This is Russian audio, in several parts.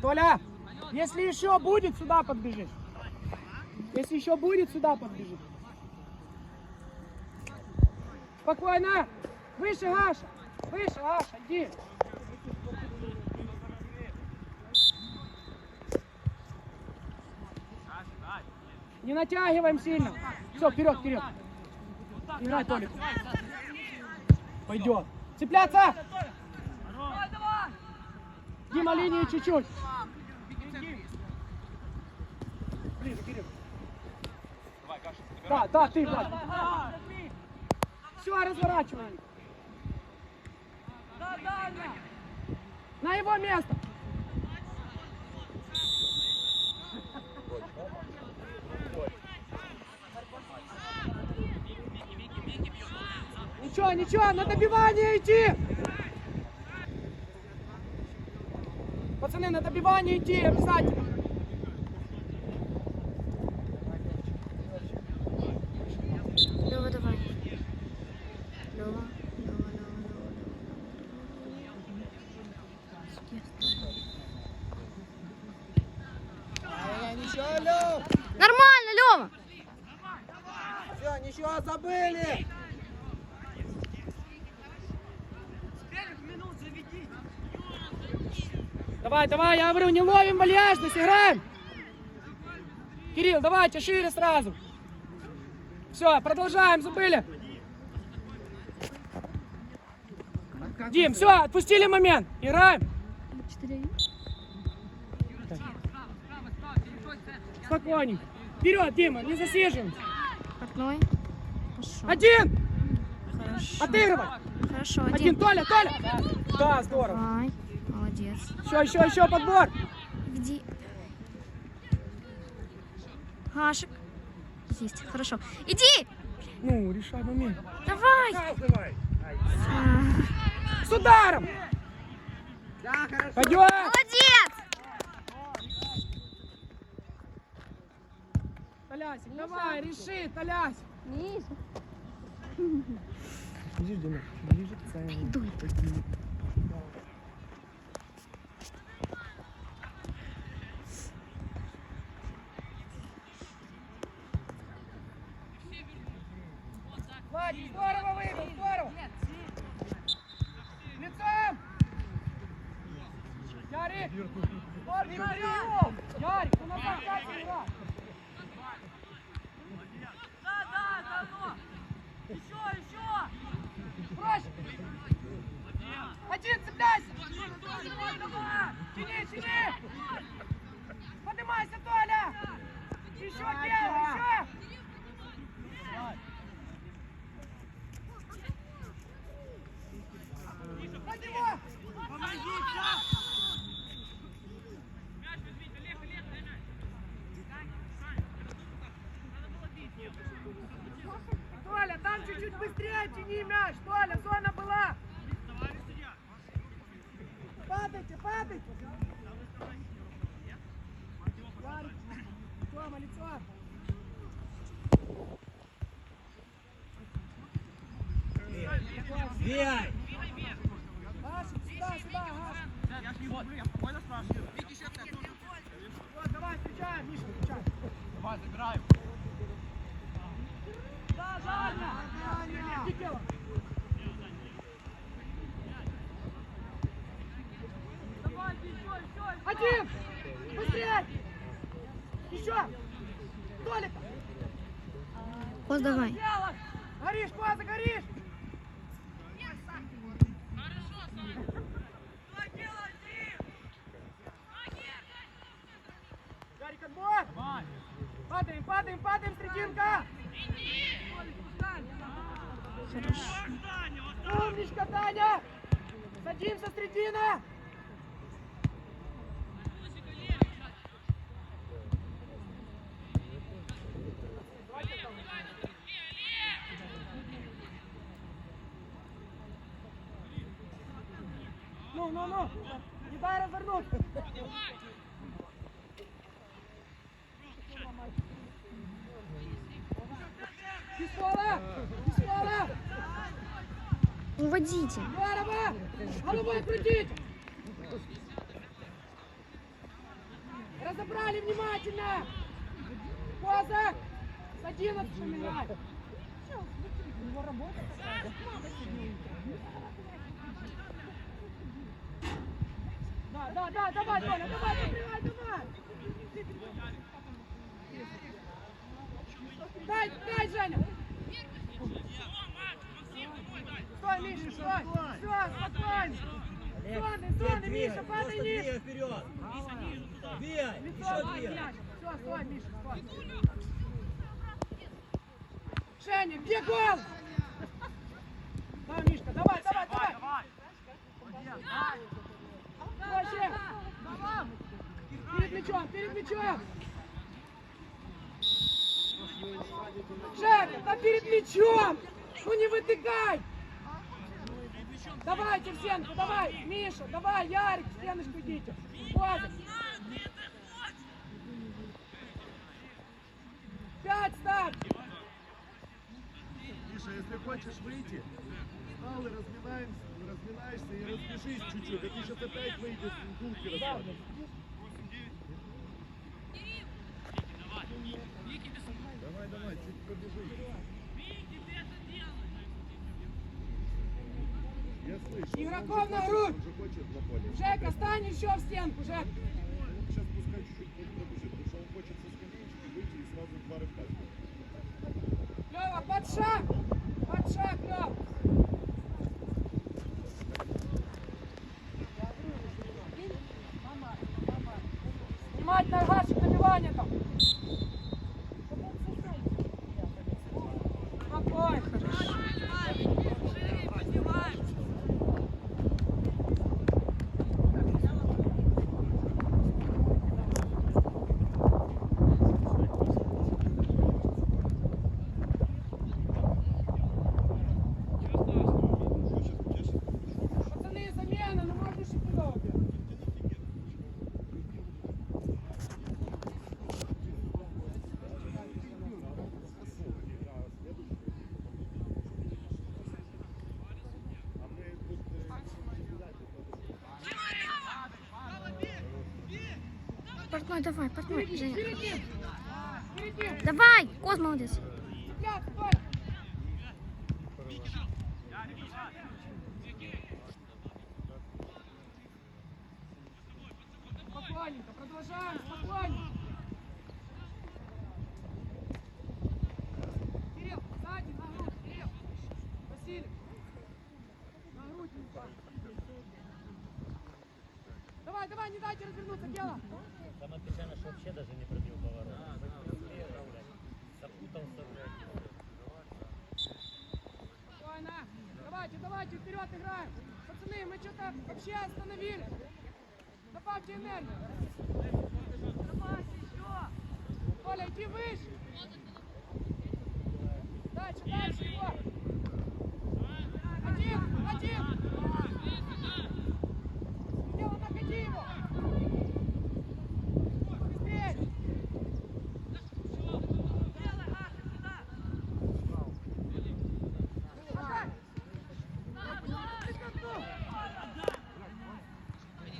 Толя, если еще будет, сюда подбежишь. Если еще будет, сюда подбежишь. Спокойно. Выше, Аша. Выше, Аша, иди. Не натягиваем сильно. Все, вперед, вперед. Играй, Толик. Пойдет. Цепляться! Дима, линии чуть-чуть. Ближе, Кирилл. Да, да, ты, Влад. Все, разворачивай. На его место. Ничего, ничего, на добивание идти. Пацаны, на добивание идти обязательно. Лева, давай. Лева, Лева, Лева, Ничего, Лев. Нормально, Лева! Все, ничего, забыли. Давай, я говорю, не ловим вальяжность, играем. Кирилл, давайте шире сразу. Все, продолжаем, забыли. Дим, все, отпустили момент. Играем. Спокойненько. Вперед, Дима, не засиживаем. Пошел. Один. Хорошо. Отыгрывай. Хорошо, Один, один. Толя, Толя. Да, здорово. Давай. Молодец. Еще, еще, еще подбор. Где? Гашек. Есть, хорошо. Иди! Ну, решай момент. Давай! А, С ударом. Пойдет. Молодец! Толясик, давай, реши, Толясик. Ближе, Дима, ближе к центру. Дуй. Владик, здорово выбил, здорово. Лицом. Ярик. Ярик, Ярик, ты назад дальше играй. Проще. Один, цепляйся. Тяни, тяни. Поднимайся, Толя. Еще делай, еще. Под него. Толя, там чуть-чуть быстрее тяни мяч. Толя, зона была. Падайте, падайте. Ярик, Тёма, лицо. Бей! Гаша, сюда, сюда, Гаша. Вот, давай, встречай, Миша, встречай. Давай, забираем. Да, Жаня. Иди, Кела. Один! Быстрее! Еще! Толик! Пост давай. Горишь, Коза, горишь! Ну, ну, ну! Не дай развернуть! Пистола! Пистола! Уводите. Здорово! Головой крутить! Разобрали внимательно. Поза. С 11 меняй. Да, да, да, давай, Толя, давай, давай, давай. Дай, дай, Женя. Стой, Миша, стой. Все, спокойно. Зоны, зоны, Миша, падай ниже. вперед! Лицо Еще давай, мяч. Все, стой, Миша, стой. Женя, где гол? Давай, Мишка, давай, давай, давай. Проще. Перед мячом, перед мячом. Жека, да перед мячом. Ну не вытыкай. Давай, Тевсенко, давай. Миша, давай, Ярик, в стеночку идите. Ладно. Пять ставь. Миша, если хочешь выйти, встал и разминаемся, разминаешься и разбежись чуть-чуть. А ты сейчас опять выйдешь в расставишь. Давай, давай, чуть побежи. Я слышу. Игроков на уже грудь. хочет- Он же хочет на поле. Жека, стань еще в стенку, Жек. Сейчас пускай чуть-чуть пробежит, потому что он хочет со скамеечки выйти и сразу два рывка. Лева, под шаг. Под шаг, Лев. Снимать на гашек добивание там. Спокойно. Пацаны, замена, ну можно шипировать. А мы тут давай, портной, Впереди, Женя. Давай, Коз молодец. Взгляд, стой. Спокойненько, продолжаем, спокойненько. Кирилл, сзади, на грудь, Кирилл. Василий. На грудь. Давай, давай, не дайте развернуться, дело. Печальное, что вообще даже не пробил поворот. Запутался, блядь. Спокойно. Давайте, давайте, вперед играем. Пацаны, мы что-то вообще остановили. Добавьте энергию. Добавьте еще. Коля, иди выше. Дальше, дальше его. Один, один. Дело, находи его. Быстрее. Давай.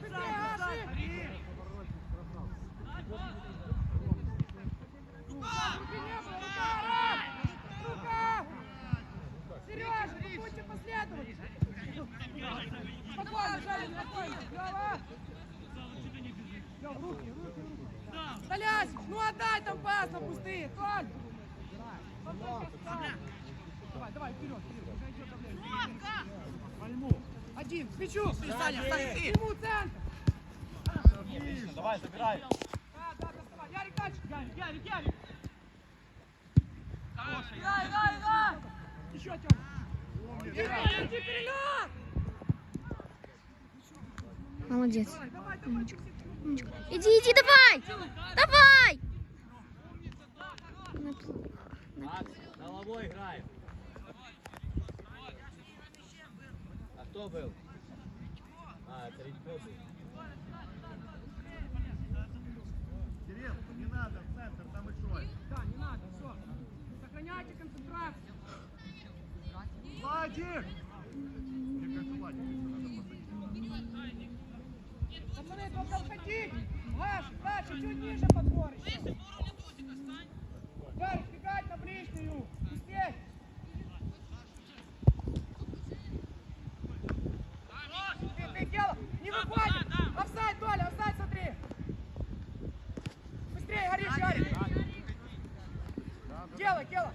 Быстрее, Аши. Руки не было, рука, Рам! Рука! Сережа, вы будьте последовательны. Спокойно, Женя, спокойно. Лёва! Лёва, руки, руки, руки. Столясь, ну отдай там пас на пустые, Толь! Давай, давай, вперед, вперед. Уже идет давление. Пальму. Один, к мячу. Саня, Саня, ты! Ему центр. Давай, забирай! Да, да, доставай. Ярик, дальше. Ярик, Ярик, Ярик. Дай, дай, дай. Еще, Тёма. Иди, перелет. Молодец. Давай. Умничка. Иди, иди, давай! Давай! Головой играем. А кто был? А, это был. Кирилл, не надо в центр, там большой. Да, не надо, все. Сохраняйте концентрацию. Владик! Мне кажется, Владик. Пацаны, только отходить! Маш, дальше, чуть ниже подбор еще! Ярик, бегать на ближнюю! Быстрее! Ты, ты, выходит! Офсайд, Толя, офсайд, смотри! Быстрее, горишь, Ярик! Дело, дело!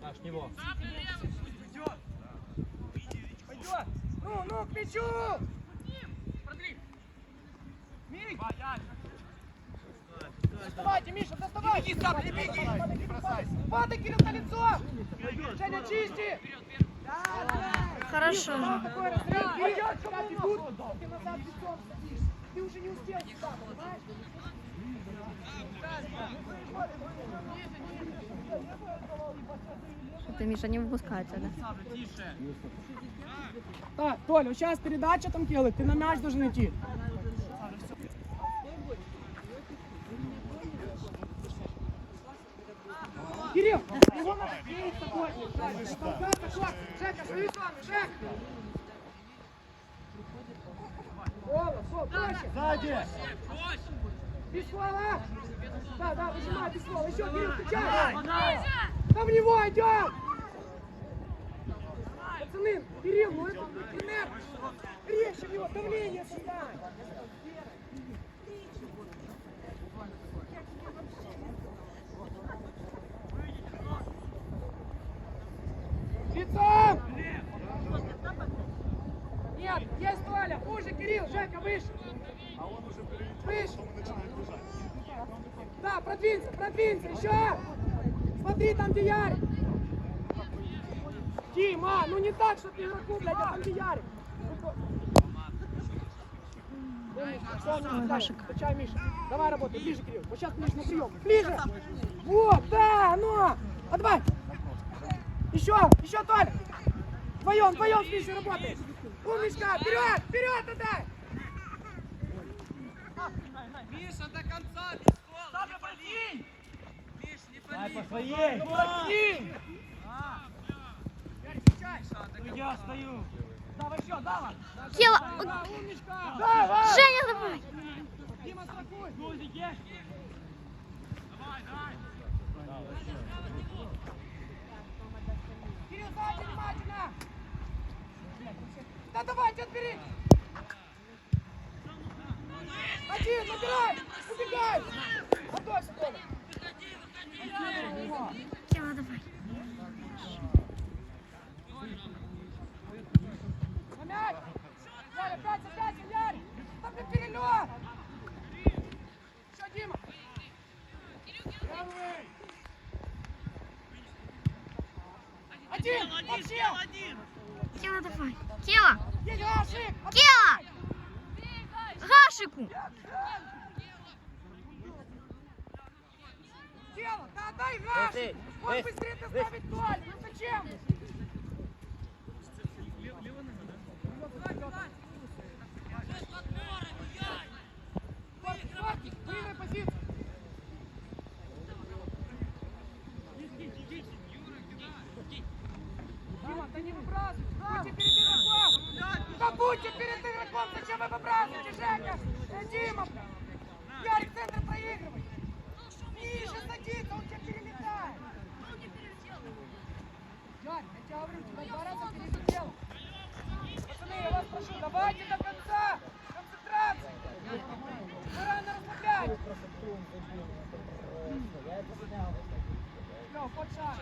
Наш него. Пойдет! Ну, ну, к мячу! Миг! Доставайте, Миша, доставайте! Беги сам, не беги! Падай, Кирилл, на лицо! Женя, чисти! Хорошо. Что бегут, ты назад лицом садишься. Ты уже не успел сюда, понимаешь? Это Миша не выпускается, да? Так, Толя, сейчас передача там делает, ты на мяч должен идти. Кирилл, его надо Сзади! Без ствола. Да, да, выжимай без ствола. Еще, Кирилл, встречай. Там него идем. Пацаны, Кирилл, ну это в него, давление создай. Нет, есть Толя, уже Кирилл, Жека, выше. А он уже Выше. Да, продвинься, продвинься, еще! Смотри, там где Ярик! Дима, ну не так, что ты игроку, блядь, а там где Ярик! Миша, Вашик. давай, Качай, Миша. Давай работай, ближе, Кирилл. Вот сейчас ближе на прием. Ближе! Вот, да, ну! Отбай! Еще, еще, Толя! Вдвоем, вдвоем с Мишей работаешь! Умничка, вперед, вперед отдай! Миша, до конца, не пали! Миш, не Дай пали! по своей. Прости! А, конца. Я стою. Давай еще, давай! Кела! Давай! Женя, давай! Дима, страхуй! Кирилл, сзади внимательно! Да давайте, отбери! Один, набирай! Убегай! Готовься, Толя! Кела, давай! На мяч! Ярик, пять пять, Ярик! Там не перелет! Еще, Дима! Первый! Один! Вообще! Кела, давай! Кела! Кела! Гашику! Дело! Да отдай Рашик! Эй, Он быстрее ставить голь! Ну зачем? Выиграй позицию! Дима, да не выбрасывай! Будьте перед игроком! Зачем вы выбрасываете, Женя? Э, Дима! Ярик, центр проигрывай! Ниже садится, он тебя перелетает! Ярик, я тебе говорю, тебя два раза перелетел! Пацаны, я вас прошу, давайте до конца! Концентрация! Вы рано расслабляетесь! Лёв, под шаг!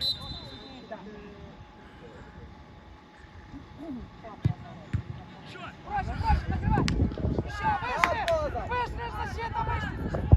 Проще, проще, накрывай! Еще выше! Выше защита, выше!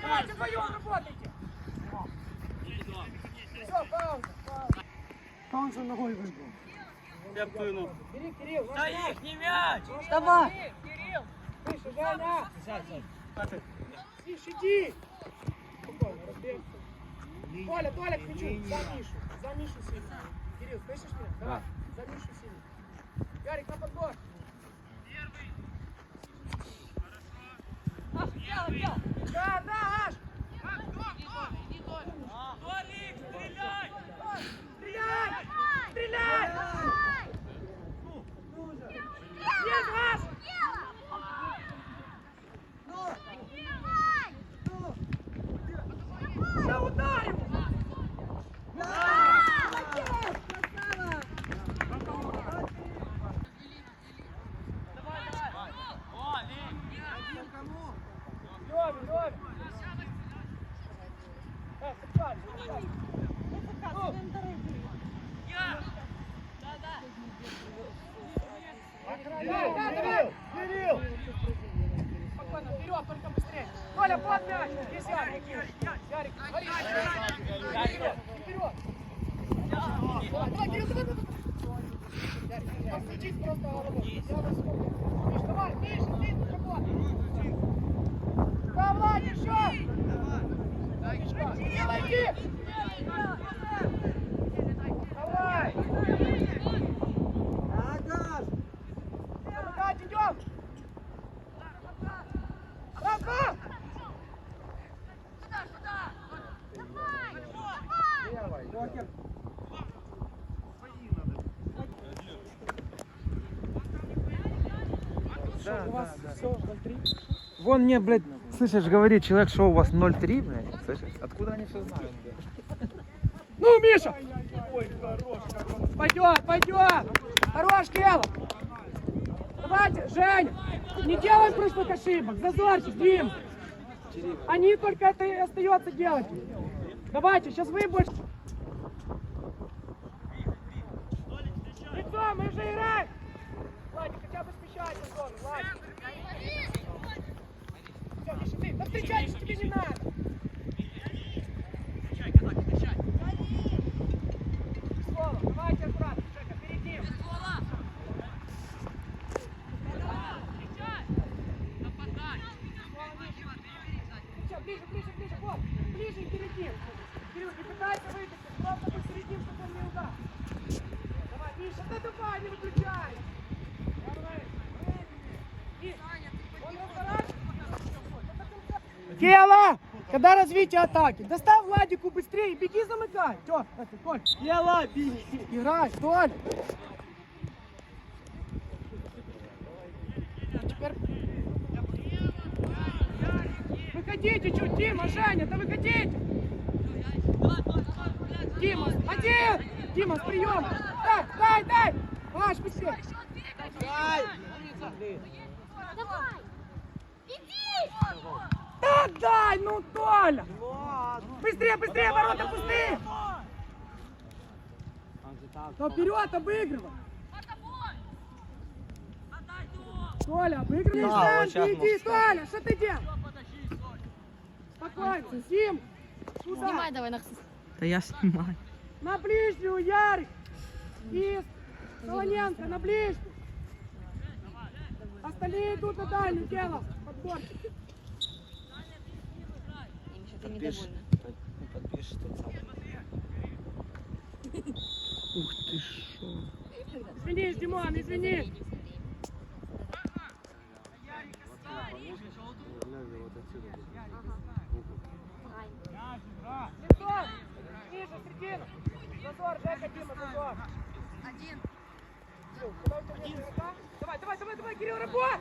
Давайте вдвоем работайте! Все, пауза, пауза. Пауза ногой выбрал. Бери, Кирилл. За их не мяч! Давай! Женя. Тише, иди. Толя, Толя, мячу. За Мишу. За Мишу сильно. Кирилл, слышишь меня? Давай. За Мишу сильно. Ярик, на подбор. Да, да, Аш. Толик, стреляй! Стреляй! Стреляй! Есть, Аш! Я ударил! О, Лик! Лёве, Лёве! Э, сыпать, сыпать. Ну. Кирилл, Кирилл, Кирилл! Спокойно, вперед, только Толя, под мяч. Есть Ярик. Ярик, говори. Вперед, вперед. Давай, давай, Кирилл, давай, давай. Ярик, подсветись просто головой. Миш, давай, Миш, иди, работай. Да, Влад, еще. Делай, иди. Давай. Замыкать, идем. Рамка! Вон мне, блядь, слышишь, говорит человек, что у вас 0,3, блядь, слышишь? Откуда они все знают, блядь? Ну, Миша! Пойдет, пойдет! Хорош, Кела! Давайте, Женя! Не делай прошлых ошибок! Зазорчик, Дим! Они только это и остается делать. Давайте, сейчас вы больше... Лицо, мы же играем! Смещайся в зону, Владик. Все, Миша, ты, да встречайся, тебе не надо. Слово, давайте аккуратно, Жека, перед ним. Сейчас, ближе, ближе, ближе, вот, ближе и перед. Кирилл, не пытайся вытащить, просто посередине, чтобы он не удар. Давай, Миша, да давай, не выключай. Давай. И, он разворачивается. Кела! Когда развитие атаки? Доставь Владику быстрее, беги замыкай. Тё, это, Коль. Кела, беги. Играй, Толь. Теперь... Выходите чуть, Дима, Женя, да выходите. Дима, один! Дима, с приема! Дай, дай, дай! Маш, быстрее! Да дай, ну, Толя! Быстрее, быстрее, ворота пустые! Но вперед, обыгрывай! Толя, обыгрывай! Да, вот иди, Толя, что ты делаешь? Спокойно, Сим! Туда, Снимай давай на Да я снимаю. на ближнюю, Ярик! И Солоненко, на ближнюю! Остальные идут на дальнюю, дело! Подбор! Ты недовольна. Подпишешь тот самый. Ух ты шо. Извинись, Димон, извини! Лицо! Ниже, середину! Зазор, Жека, Дима, зазор! Один. Куда Давай, давай, давай, давай, Кирилл, работай!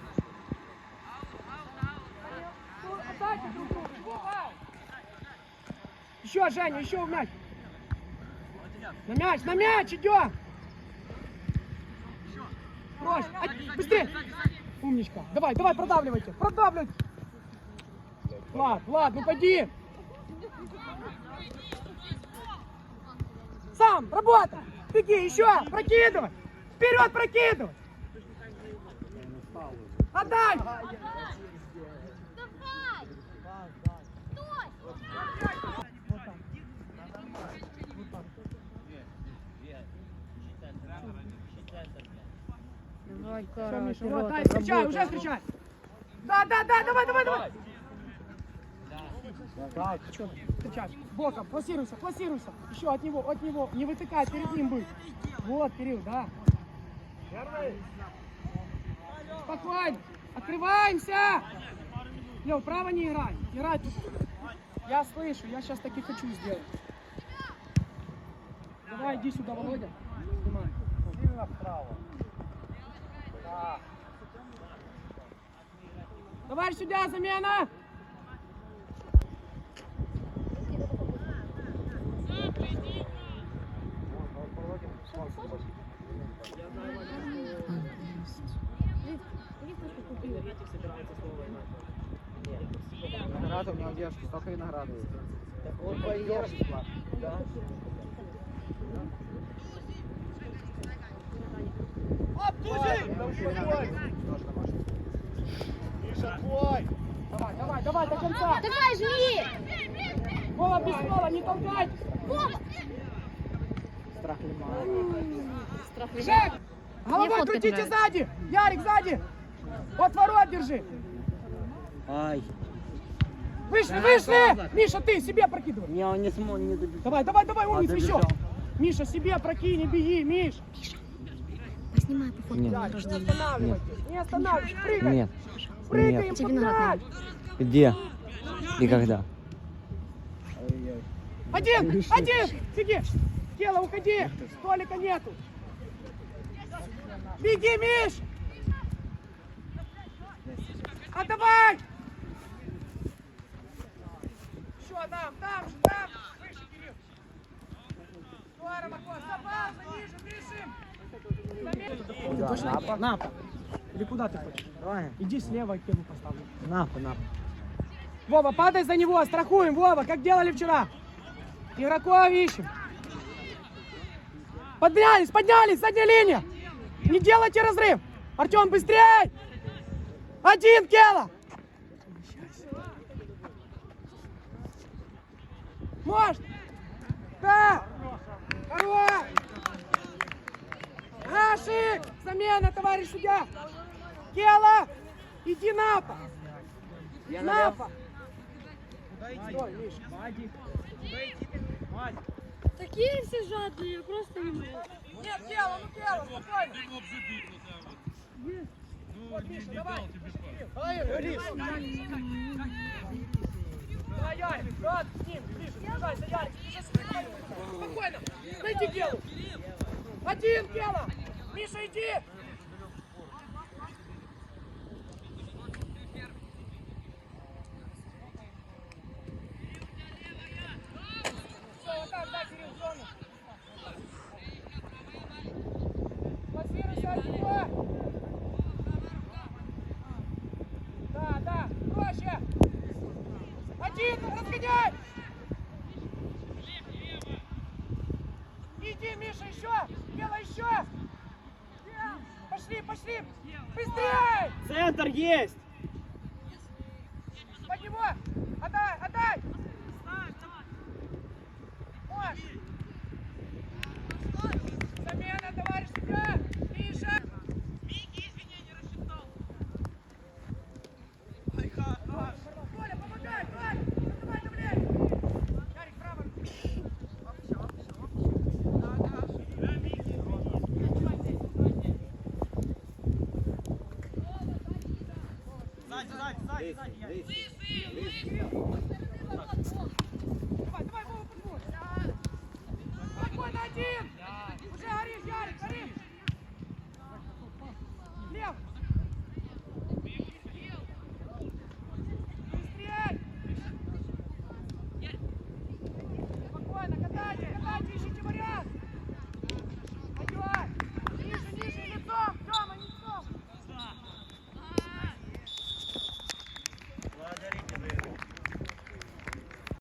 Отдайте друг другу? Еще, Женя, еще в мяч! На мяч, на мяч идем! Брось, а, быстрее! Умничка! Давай, давай, продавливайте, продавливайте! Влад, Влад, ну пойди! Сам, работай! беги, еще, прокидывай. Вперед прокидывай. Отдай. Давай! Миша, вот, дай, встречай, уже встречай. Да, да, да, давай, давай, давай. Так, Че, встречай. Боком, пласируйся, пласируйся. Еще от него, от него. Не вытыкай, перед ним быть. Вот, Кирилл, да. Спокойно. Открываемся. Лев, право не играй. Играй тут. Я слышу, я сейчас таки хочу сделать. Давай, иди сюда, Володя. Снимай. сильно вправо. Да. Давай сюда, замена. Виноград у меня у девушки столько винограда есть. Он пойдет. Да. Миша, твой. Давай, давай, давай до конца. Давай, жми! Вова, без ствола, не толкай. Вова! Страх лимана. Страх Жек! Головой крутите сзади! Ярик, сзади! Вот ворот держи! Ай. Вышли, вышли! Миша, ты себе прокидывай! Не, он не смог, не добежал. Давай, давай, давай, умница, добежал. еще! Миша, себе прокинь, не беги, Миш! Поснимай по фото. Ярик, не останавливайтесь, не останавливайтесь, прыгай! Нет. Прыгаем, виноград погнать! Где? И когда? Один, один! Сиди! Кела, уходи! Столика нету! Беги, Миш! А Еще там, там же, там! Выше, Кирилл! Здорово, Макос! Забавно, ниже, бежим! Пошли, Напа. Или куда ты хочешь? Давай. Иди слева, Кему поставлю. Напа, напа. Вова, падай за него, страхуем, Вова, как делали вчера. Игроков ищем. Поднялись, поднялись, задняя линия. Не делайте разрыв. Артем, быстрей! Один, Кела! Может! Да! Хорош! Рашик! Замена, товарищ судья! Кела! Иди на пол! Напа! Стой, Миш, Вадик. Такие все жадные, просто не могу. Нет, Кела, ну Кела, спокойно. Вот, Миша, давай. Давай, Рис. Ярик, с ним, ближе, сближайся, Ярик. Спокойно, найди Келу. Один, Кела. Миша, иди. Всё, вот так, да, Кирилл, в зону. Пласируйся от него. Да, да, проще. Один, разгоняй. Иди, Миша, еще. Делай еще. Пошли, пошли. Быстрее. Центр есть!